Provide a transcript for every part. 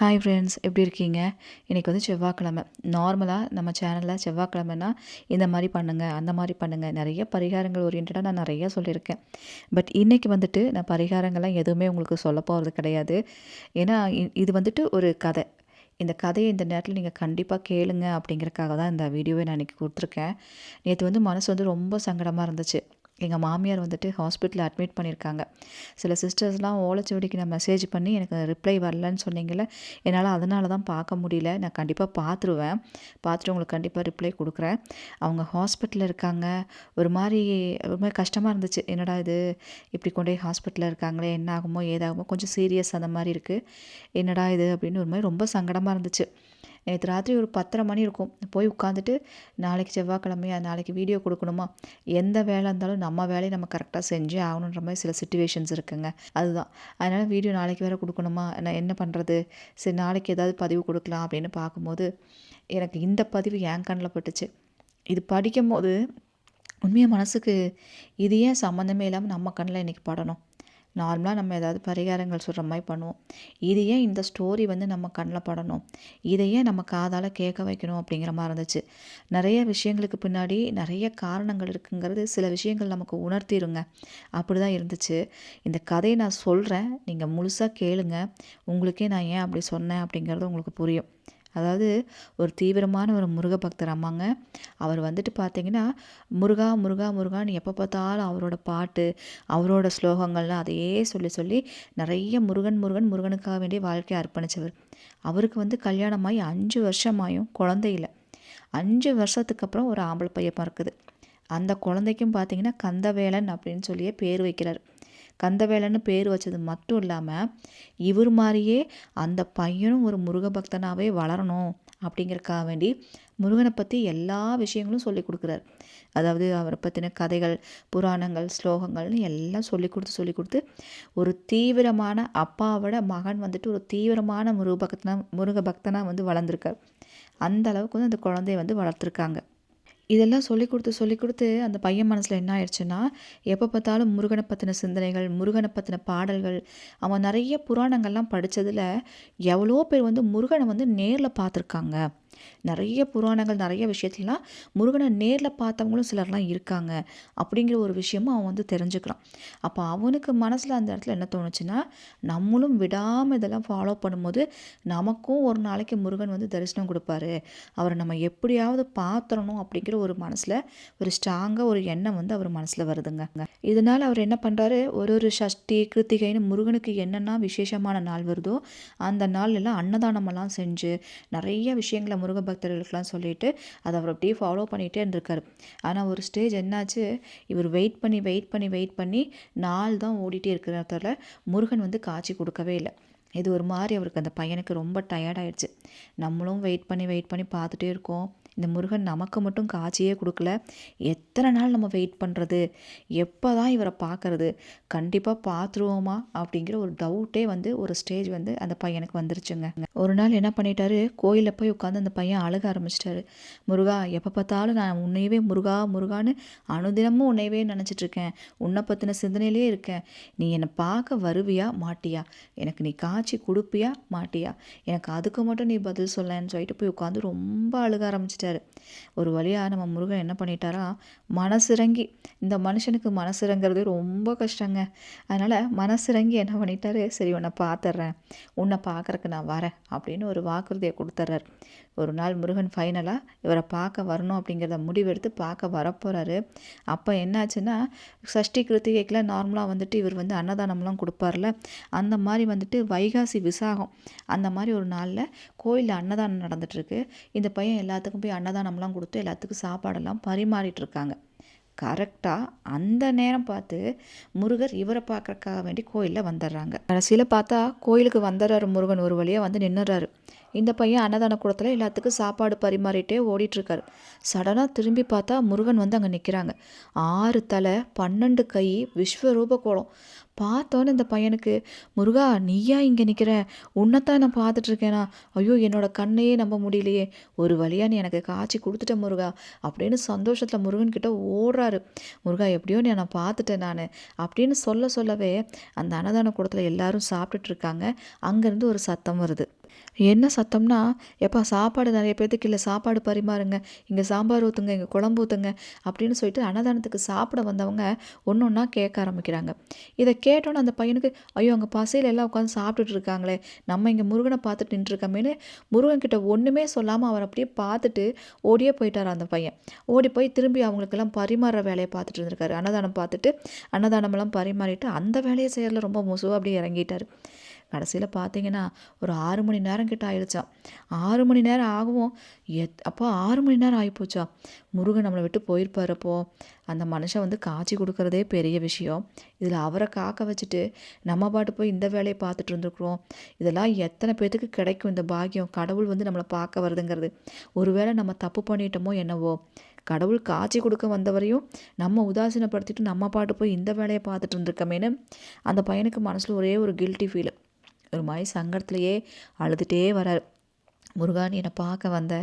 Hi friends எப்படி இருக்கீங்க? இன்றைக்கி வந்து செவ்வாய்க்கிழமை. நார்மலாக நம்ம சேனலில் செவ்வாய்க்கிழமைனா இந்த மாதிரி பண்ணுங்கள் அந்த மாதிரி பண்ணுங்கள் நிறைய பரிகாரங்கள் ஓரியன்டாக நான் நிறைய சொல்லியிருக்கேன். பட் இன்றைக்கி வந்துட்டு நான் பரிகாரங்கள்லாம் எதுவுமே உங்களுக்கு சொல்ல போகிறது கிடையாது. ஏன்னா இ- இது வந்துட்டு ஒரு கதை. இந்த கதையை இந்த நேரத்தில் நீங்கள் கண்டிப்பாக கேளுங்க அப்படிங்கிறக்காக தான் இந்த வீடியோவை நான் இன்றைக்கி கொடுத்துருக்கேன். நேற்று வந்து மனசு வந்து ரொம்ப சங்கடமாக இருந்துச்சு. எங்கள் மாமியார் வந்துட்டு ஹாஸ்பிட்டலில் அட்மிட் பண்ணியிருக்காங்க சில சிஸ்டர்ஸ்லாம் ஓலைச்சுவடிக்கு நான் மெசேஜ் பண்ணி எனக்கு ரிப்ளை வரலன்னு சொன்னீங்கல்ல என்னால் அதனால தான் பார்க்க முடியல. நான் கண்டிப்பாக பார்த்துருவேன் பார்த்துட்டு உங்களுக்கு கண்டிப்பாக ரிப்ளை கொடுக்குறேன். அவங்க ஹாஸ்பிட்டலில் இருக்காங்க. ஒரு மாதிரி ஒரு மாதிரி கஷ்டமாக இருந்துச்சு. என்னடா இது? இப்படி கொண்டு போய் ஹாஸ்பிட்டலில் இருக்காங்களே என்ன ஆகுமோ ஏதாகுமோ கொஞ்சம் சீரியஸ் அந்த மாதிரி இருக்குது என்னடா இது? அப்படின்னு ஒரு மாதிரி ரொம்ப சங்கடமாக இருந்துச்சு. நேற்று ராத்திரி ஒரு பத்தரை மணி இருக்கும். போய் உட்காந்துட்டு நாளைக்கு செவ்வாய்க்கிழமையா? நாளைக்கு வீடியோ கொடுக்கணுமா? எந்த வேலை இருந்தாலும் நம்ம வேலையை நம்ம கரெக்டாக செஞ்சே ஆகணுன்ற மாதிரி சில சுச்சுவேஷன்ஸ் இருக்குங்க. அதுதான். அதனால் வீடியோ நாளைக்கு வேறு கொடுக்கணுமா? நான் என்ன பண்ணுறது சரி நாளைக்கு ஏதாவது பதிவு கொடுக்கலாம். அப்படின்னு பார்க்கும்போது எனக்கு இந்த பதிவு என் கண்ணில் பட்டுச்சு. இது படிக்கும்போது உண்மையாக மனசுக்கு இது ஏன் சம்மந்தமே இல்லாமல் நம்ம கண்ணில் இன்றைக்கி படணும். நார்மலாக நம்ம ஏதாவது பரிகாரங்கள் சொல்கிற மாதிரி பண்ணுவோம். இது ஏன் இந்த ஸ்டோரி வந்து நம்ம கண்ணில் படணும்? இதை ஏன் நம்ம காதால் கேட்க வைக்கணும் அப்படிங்கிற மாதிரி இருந்துச்சு. நிறைய விஷயங்களுக்கு பின்னாடி நிறைய காரணங்கள் இருக்குங்கிறது சில விஷயங்கள் நமக்கு உணர்த்திடுங்க அப்படி தான் இருந்துச்சு. இந்த கதையை நான் சொல்கிறேன் நீங்கள் முழுசாக கேளுங்க. உங்களுக்கே நான் ஏன் அப்படி சொன்னேன் அப்படிங்கிறது உங்களுக்கு புரியும். அதாவது ஒரு தீவிரமான ஒரு முருக பக்தர் அம்மாங்க. அவர் வந்துட்டு பார்த்தீங்கன்னா முருகா முருகா முருகான்னு எப்போ பார்த்தாலும் அவரோட பாட்டு அவரோட ஸ்லோகங்கள்லாம் அதையே சொல்லி சொல்லி நிறைய முருகன் முருகன் முருகனுக்காக வேண்டிய வாழ்க்கையை அர்ப்பணித்தவர் அவருக்கு வந்து கல்யாணமாகி அஞ்சு வருஷமாயும் குழந்தை இல்லை. அஞ்சு வருஷத்துக்கு அப்புறம் ஒரு ஆம்பளை பையன் இருக்குது அந்த குழந்தைக்கும் பார்த்தீங்கன்னா கந்தவேலன் அப்படின்னு சொல்லியே பேர் வைக்கிறார். கந்தவேலன்னு பேர் வச்சது மட்டும் இல்லாமல் இவர் மாதிரியே அந்த பையனும் ஒரு முருக பக்தனாகவே வளரணும் அப்படிங்கிறக்காக வேண்டி முருகனை பற்றி எல்லா விஷயங்களும் சொல்லி கொடுக்குறார். அதாவது அவரை பற்றின கதைகள் புராணங்கள் ஸ்லோகங்கள்னு எல்லாம் சொல்லி கொடுத்து சொல்லி கொடுத்து ஒரு தீவிரமான அப்பாவோட மகன் வந்துட்டு ஒரு தீவிரமான முருக பக்தனா முருக பக்தனாக வந்து வளர்ந்துருக்கார். அந்த அளவுக்கு வந்து அந்த குழந்தைய வந்து வளர்த்துருக்காங்க. இதெல்லாம் சொல்லி கொடுத்து சொல்லி கொடுத்து அந்த பையன் மனசில் என்ன ஆயிடுச்சுன்னா எப்போ பார்த்தாலும் முருகனை பற்றின சிந்தனைகள் முருகனை பற்றின பாடல்கள் அவன் நிறைய புராணங்கள்லாம் படித்ததில் எவ்வளோ பேர் வந்து முருகனை வந்து நேரில் பார்த்துருக்காங்க. நிறைய புராணங்கள் நிறைய விஷயத்துலலாம் முருகனை நேரில் பார்த்தவங்களும் சிலர்லாம் இருக்காங்க. அப்படிங்கிற ஒரு விஷயமும் அவன் வந்து தெரிஞ்சுக்கிறான். அப்போ அவனுக்கு மனசில் அந்த இடத்துல என்ன தோணுச்சுன்னா நம்மளும் விடாமல் இதெல்லாம் ஃபாலோ பண்ணும்போது நமக்கும் ஒரு நாளைக்கு முருகன் வந்து தரிசனம் கொடுப்பாரு. அவரை நம்ம எப்படியாவது பார்த்துடணும் அப்படிங்கிற ஒரு மனசில் ஒரு ஸ்ட்ராங்காக ஒரு எண்ணம் வந்து அவர் மனசில் வருதுங்க. இதனால் அவர் என்ன பண்ணுறாரு ஒரு ஒரு சஷ்டி கிருத்திகைன்னு முருகனுக்கு என்னென்ன விசேஷமான நாள் வருதோ அந்த நாள் எல்லாம் அன்னதானமெல்லாம் செஞ்சு நிறைய விஷயங்களை முருக பக்தர்களுக்கெல்லாம் சொல்லிட்டு அதை அவர் அப்படியே ஃபாலோ பண்ணிகிட்டே இருந்திருக்காரு. ஆனால் ஒரு ஸ்டேஜ் என்னாச்சு? இவர் வெயிட் பண்ணி வெயிட் பண்ணி வெயிட் பண்ணி நாள் தான் ஓடிட்டே இருக்கிறதால முருகன் வந்து காட்சி கொடுக்கவே இல்லை. இது ஒரு மாதிரி அவருக்கு அந்த பையனுக்கு ரொம்ப டயர்டாயிடுச்சு நம்மளும் வெயிட் பண்ணி வெயிட் பண்ணி பார்த்துட்டே இருக்கோம். இந்த முருகன் நமக்கு மட்டும் காட்சியே கொடுக்கல. எத்தனை நாள் நம்ம வெயிட் பண்ணுறது எப்போ தான் இவரை பார்க்கறது? கண்டிப்பாக பார்த்துருவோமா? அப்படிங்கிற ஒரு டவுட்டே வந்து ஒரு ஸ்டேஜ் வந்து அந்த பையனுக்கு வந்துருச்சுங்க. ஒரு நாள் என்ன பண்ணிட்டாரு? கோயிலில் போய் உட்காந்து அந்த பையன் அழுக ஆரம்பிச்சிட்டாரு. முருகா எப்போ பார்த்தாலும் நான் உன்னையவே முருகா முருகான்னு அனுதினமும் உன்னையவே நினச்சிட்டு இருக்கேன். உன்னை பற்றின சிந்தனையிலே இருக்கேன். நீ என்னை பார்க்க வருவியா? மாட்டியா? எனக்கு நீ காட்சி கொடுப்பியா? மாட்டியா? எனக்கு அதுக்கு மட்டும் நீ பதில் சொல்லன்னு சொல்லிட்டு போய் உட்காந்து ரொம்ப அழுக ஆரம்பிச்சிட்டாரு. ஒரு வழியாக நம்ம முருகன் என்ன பண்ணிட்டாரா மனசிறங்கி இந்த மனுஷனுக்கு மனசிறங்கிறது ரொம்ப கஷ்டங்க. அதனால் மனசிறங்கி என்ன பண்ணிட்டாரு சரி உன்னை பார்த்துட்றேன் உன்னை பார்க்குறக்கு நான் வரேன் அப்படின்னு ஒரு வாக்குறுதியை கொடுத்துட்றாரு ஒரு நாள் முருகன் ஃபைனலாக இவரை பார்க்க வரணும் அப்படிங்கிறத முடிவெடுத்து பார்க்க வரப்போகிறாரு அப்போ என்னாச்சுன்னா சஷ்டி கிருத்திகைக்கெலாம் நார்மலாக வந்துட்டு இவர் வந்து அன்னதானம்லாம் கொடுப்பார்ல அந்த மாதிரி வந்துட்டு வைகாசி விசாகம் அந்த மாதிரி ஒரு நாளில் கோயிலில் அன்னதானம் நடந்துகிட்ருக்கு இந்த பையன் எல்லாத்துக்கும் போய் அன்னதானம்லாம் கொடுத்து எல்லாத்துக்கும் சாப்பாடெல்லாம் பரிமாறிட்டுருக்காங்க. கரெக்டாக அந்த நேரம் பார்த்து முருகர் இவரை பார்க்கறக்காக வேண்டி கோயிலில் வந்துடுறாங்க கடைசியில் பார்த்தா கோயிலுக்கு வந்துடுறாரு முருகன் ஒரு வழியாக வந்து நின்றுறாரு இந்த பையன் அன்னதான கூடத்தில் எல்லாத்துக்கும் சாப்பாடு பரிமாறிட்டே ஓடிட்டுருக்காரு. சடனாக திரும்பி பார்த்தா முருகன் வந்து அங்கே நிற்கிறாங்க ஆறு தலை பன்னெண்டு கை விஸ்வரூப கோலம். பார்த்தோன்னே இந்த பையனுக்கு முருகா நீயா இங்கே நிற்கிற உன்னைத்தான் நான் பார்த்துட்ருக்கேனா? ஐயோ என்னோட கண்ணையே நம்ப முடியலையே. ஒரு வழியாக நீ எனக்கு காய்ச்சி கொடுத்துட்ட முருகா அப்படின்னு சந்தோஷத்தில் முருகன்கிட்ட ஓடுறாரு. முருகா எப்படியோ நீ நான் பார்த்துட்டேன் நான் அப்படின்னு சொல்ல சொல்லவே அந்த அன்னதான கூடத்தில் எல்லாரும் சாப்பிட்டுட்ருக்காங்க. அங்கேருந்து ஒரு சத்தம் வருது. என்ன சத்தம்னா எப்பா சாப்பாடு நிறைய பேர்த்துக்கு இல்லை சாப்பாடு பரிமாறுங்க. இங்கே சாம்பார் ஊற்றுங்க இங்கே குழம்பு ஊற்றுங்க அப்படின்னு சொல்லிட்டு அன்னதானத்துக்கு சாப்பிட வந்தவங்க ஒன்று ஒன்றா கேட்க ஆரம்பிக்கிறாங்க. இதை கேட்டோன்னே அந்த பையனுக்கு ஐயோ அங்கே பசையில் எல்லாம் உட்காந்து சாப்பிட்டுட்டு இருக்காங்களே நம்ம இங்கே முருகனை பார்த்துட்டு நின்றுருக்கமேனு முருகன் கிட்ட ஒன்றுமே சொல்லாமல் அவர் அப்படியே பார்த்துட்டு ஓடியே போயிட்டார் அந்த பையன். ஓடி போய் திரும்பி அவங்களுக்கெல்லாம் பரிமாற வேலையை பார்த்துட்டு இருந்திருக்காரு. அன்னதானம் பார்த்துட்டு அன்னதானமெல்லாம் பரிமாறிட்டு அந்த வேலையை செய்யறதுல ரொம்ப முசுவாக அப்படியே இறங்கிட்டார். கடைசியில் பார்த்தீங்கன்னா ஒரு ஆறு மணி நேரம் கிட்ட ஆயிடுச்சான் ஆறு மணி நேரம் ஆகவும். எத் அப்போ ஆறு மணி நேரம் ஆகிப்போச்சா முருகன் நம்மளை விட்டு போயிருப்பாருப்போ அந்த மனுஷன் வந்து காய்ச்சி கொடுக்குறதே பெரிய விஷயம். இதில் அவரை காக்க வச்சுட்டு நம்ம பாட்டு போய் இந்த வேலையை பார்த்துட்டு இருந்துருக்குறோம். இதெல்லாம் எத்தனை பேர்த்துக்கு கிடைக்கும் இந்த பாக்கியம்? கடவுள் வந்து நம்மளை பார்க்க வருதுங்கிறது. ஒருவேளை நம்ம தப்பு பண்ணிட்டோமோ என்னவோ. கடவுள் காட்சி கொடுக்க வந்தவரையும் நம்ம உதாசீனப்படுத்திட்டு நம்ம பாட்டு போய் இந்த வேலையை பார்த்துட்டு இருந்திருக்கமேனு அந்த பையனுக்கு மனசில் ஒரே ஒரு கில்ட்டி ஃபீல் ஒரு மாதிரி சங்கடத்துலையே அழுதுகிட்டே வரார். முருகா நீ என்னை பார்க்க வந்த.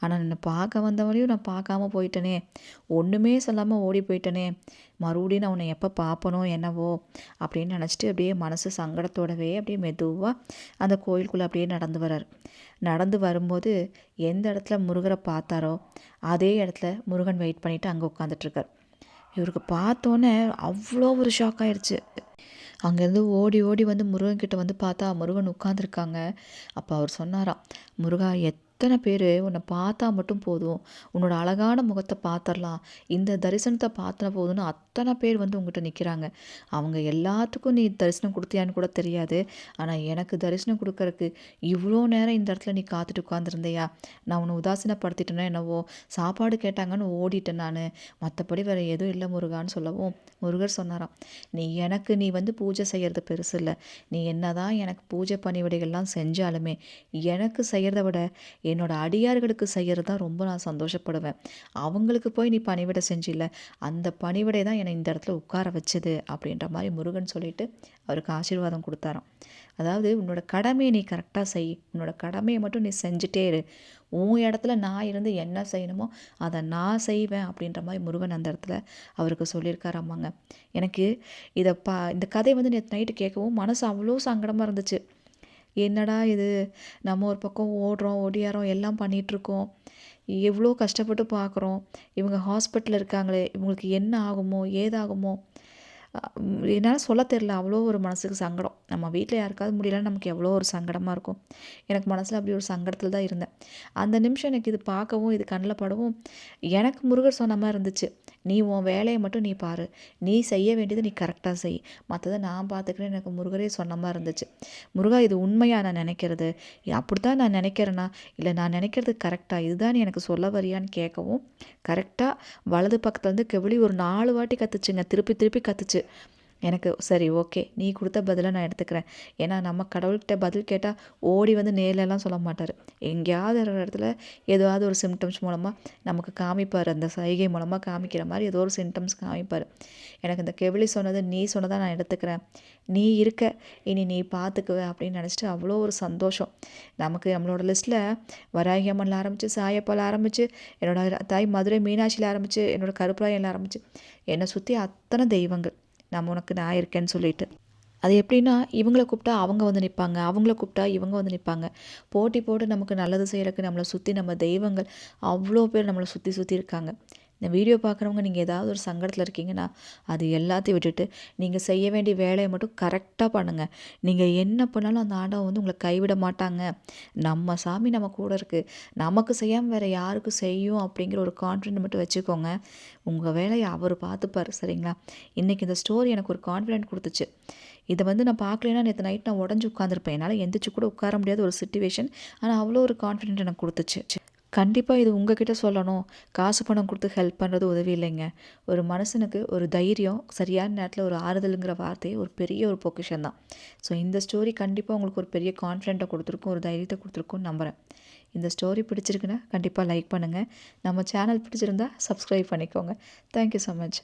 ஆனால் என்னை பார்க்க வந்தவனையும் நான் பார்க்காம போயிட்டனே. ஒன்றுமே சொல்லாமல் ஓடி போயிட்டனே. மறுபடியும் நான் உன்னை எப்போ பார்ப்பனோ என்னவோ அப்படின்னு நினச்சிட்டு அப்படியே மனசு சங்கடத்தோடவே அப்படியே மெதுவாக அந்த கோயிலுக்குள்ளே அப்படியே நடந்து வர்றார் நடந்து வரும்போது எந்த இடத்துல முருகரை பார்த்தாரோ அதே இடத்துல முருகன் வெயிட் பண்ணிவிட்டு அங்கே உட்காந்துட்ருக்கார் இவருக்கு பார்த்தோன்னே அவ்வளோ ஒரு ஷாக் ஆயிடுச்சு அங்கேருந்து ஓடி ஓடி வந்து முருகன்கிட்ட வந்து பார்த்தா முருகன் உட்காந்துருக்காங்க அப்போ அவர் சொன்னாராம் முருகா எத் அத்தனை பேர் உன்னை பார்த்தா மட்டும் போதும். உன்னோட அழகான முகத்தை பார்த்துடலாம் இந்த தரிசனத்தை பார்த்தன போதும்னு அத்தனை பேர் வந்து உங்ககிட்ட நிற்கிறாங்க அவங்க எல்லாத்துக்கும் நீ தரிசனம் கொடுத்தியான்னு கூட தெரியாது. ஆனால் எனக்கு தரிசனம் கொடுக்கறக்கு இவ்வளோ நேரம் இந்த இடத்துல நீ காத்துட்டு உட்காந்துருந்தையா நான் உன்னை உதாசீனப்படுத்திட்டேன்னா என்னவோ? சாப்பாடு கேட்டாங்கன்னு ஓடிட்டேன் நான். மற்றபடி வேறு எதுவும் இல்லை முருகான்னு சொல்லவும் முருகர் சொன்னாராம். நீ எனக்கு நீ வந்து பூஜை செய்கிறது பெருசு இல்லை. நீ என்ன தான் எனக்கு பூஜை பணிவிடைகள்லாம் செஞ்சாலுமே எனக்கு செய்கிறத விட என்னோடய அடியார்களுக்கு செய்கிறது தான் ரொம்ப நான் சந்தோஷப்படுவேன். அவங்களுக்கு போய் நீ பணிவிடை செஞ்சில்ல அந்த பணிவிடை தான் என்னை இந்த இடத்துல உட்கார வச்சது அப்படின்ற மாதிரி முருகன் சொல்லிட்டு அவருக்கு ஆசீர்வாதம் கொடுத்தாராம். அதாவது உன்னோட கடமையை நீ கரெக்டாக செய் உன்னோட கடமையை மட்டும் நீ செஞ்சுட்டே இரு. உன் இடத்துல நான் இருந்து என்ன செய்யணுமோ அதை நான் செய்வேன் அப்படின்ற மாதிரி முருகன் அந்த இடத்துல அவருக்கு சொல்லியிருக்காராமாங்க எனக்கு இதை பா இந்த கதை வந்து நேற்று நைட்டு கேட்கவும் மனசு அவ்வளோ சங்கடமாக இருந்துச்சு. என்னடா இது? நம்ம ஒரு பக்கம் ஓடுறோம் ஒடியாரோம் எல்லாம் பண்ணிகிட்ருக்கோம் எவ்வளோ கஷ்டப்பட்டு பார்க்குறோம் இவங்க ஹாஸ்பிட்டலில் இருக்காங்களே இவங்களுக்கு என்ன ஆகுமோ ஏதாகுமோ. என்னால் சொல்ல தெரில அவ்வளோ ஒரு மனசுக்கு சங்கடம். நம்ம வீட்டில் யாருக்காவது முடியலன்னு நமக்கு எவ்வளோ ஒரு சங்கடமாக இருக்கும். எனக்கு மனசில் அப்படி ஒரு சங்கடத்தில் தான் இருந்தேன். அந்த நிமிஷம் எனக்கு இது பார்க்கவும் இது கண்ணில் படவும் எனக்கு முருகர் சொன்ன மாதிரி இருந்துச்சு. நீ உன் வேலையை மட்டும் நீ பாரு. நீ செய்ய வேண்டியது நீ கரெக்டாக செய். மற்றதை நான் பார்த்துக்கிறேன் எனக்கு முருகரே சொன்ன மாதிரி இருந்துச்சு. முருகா இது உண்மையாக நான் நினைக்கிறது? அப்படி தான் நான் நினைக்கிறேன்னா இல்லை நான் நினைக்கிறது கரெக்டாக இதுதான் எனக்கு சொல்ல வரியான்னு கேட்கவும் கரெக்டாக வலது பக்கத்துலேருந்து கெவிழி ஒரு நாலு வாட்டி கற்றுச்சுங்க திருப்பி திருப்பி கற்றுச்சு எனக்கு சரி ஓகே நீ கொடுத்த பதிலை நான் எடுத்துக்கிறேன். ஏன்னா நம்ம கடவுள்கிட்ட பதில் கேட்டால் ஓடி வந்து நேரிலலாம் சொல்ல மாட்டார். எங்கேயாவது ஒரு இடத்துல ஏதாவது ஒரு சிம்டம்ஸ் மூலமாக நமக்கு காமிப்பார். அந்த சைகை மூலமாக காமிக்கிற மாதிரி ஏதோ ஒரு சிம்டம்ஸ் காமிப்பார். எனக்கு இந்த கெவிலி சொன்னது நீ சொன்னதாக நான் எடுத்துக்கிறேன். நீ இருக்க இனி நீ பார்த்துக்குவ அப்படின்னு நினச்சிட்டு அவ்வளோ ஒரு சந்தோஷம். நமக்கு நம்மளோட லிஸ்ட்டில் வராகி அம்மனில் ஆரம்பித்து சாயப்பால் ஆரம்பித்து என்னோடய தாய் மதுரை மீனாட்சியில் ஆரம்பித்து என்னோடய கருப்பராயில் ஆரம்பித்து என்னை சுற்றி அத்தனை தெய்வங்கள். நான் உனக்கு நான் இருக்கேன்னு சொல்லிட்டு. அது எப்படின்னா இவங்கள கூப்பிட்டா அவங்க வந்து நிற்பாங்க அவங்கள கூப்பிட்டா இவங்க வந்து நிற்பாங்க. போட்டி போட்டு நமக்கு நல்லது செய்கிறக்கு நம்மளை சுற்றி நம்ம தெய்வங்கள் அவ்வளோ பேர் நம்மளை சுற்றி சுற்றி இருக்காங்க. இந்த வீடியோ பார்க்குறவங்க நீங்கள் ஏதாவது ஒரு சங்கடத்தில் இருக்கீங்கன்னா அது எல்லாத்தையும் விட்டுட்டு நீங்கள் செய்ய வேண்டிய வேலையை மட்டும் கரெக்டாக பண்ணுங்கள் நீங்கள் என்ன பண்ணாலும் அந்த ஆண்டவன் வந்து உங்களை கைவிட மாட்டாங்க. நம்ம சாமி நம்ம கூட இருக்குது நமக்கு செய்யாமல் வேறு யாருக்கும் செய்யும் அப்படிங்கிற ஒரு கான்ஃபிடென்ட் மட்டும் வச்சுக்கோங்க. உங்கள் வேலையை அவர் பார்த்துப்பார் சரிங்களா? இன்றைக்கி இந்த ஸ்டோரி எனக்கு ஒரு கான்ஃபிடென்ட் கொடுத்துச்சு. இதை வந்து நான் பார்க்கலன்னா நேற்று நைட் நான் உடஞ்சி உட்காந்துருப்பேன் என்னால் எந்திரிச்சு கூட உட்கார முடியாத ஒரு சுச்சுவேஷன் ஆனால் அவ்வளோ ஒரு கான்ஃபிடென்ட் எனக்கு கொடுத்துச்சு. கண்டிப்பாக இது உங்ககிட்ட சொல்லணும். காசு பணம் கொடுத்து ஹெல்ப் பண்ணுறது உதவி இல்லைங்க. ஒரு மனுஷனுக்கு ஒரு தைரியம் சரியான நேரத்தில் ஒரு ஆறுதலுங்கிற வார்த்தையே ஒரு பெரிய ஒரு பொக்கிஷன் தான். ஸோ இந்த ஸ்டோரி கண்டிப்பாக உங்களுக்கு ஒரு பெரிய கான்ஃபிடென்ட்டை கொடுத்துருக்கும் ஒரு தைரியத்தை கொடுத்துருக்கும் நம்புகிறேன் இந்த ஸ்டோரி பிடிச்சிருக்குன்னா கண்டிப்பாக லைக் பண்ணுங்கள் நம்ம சேனல் பிடிச்சிருந்தா சப்ஸ்கிரைப் பண்ணிக்கோங்க. Thank you so much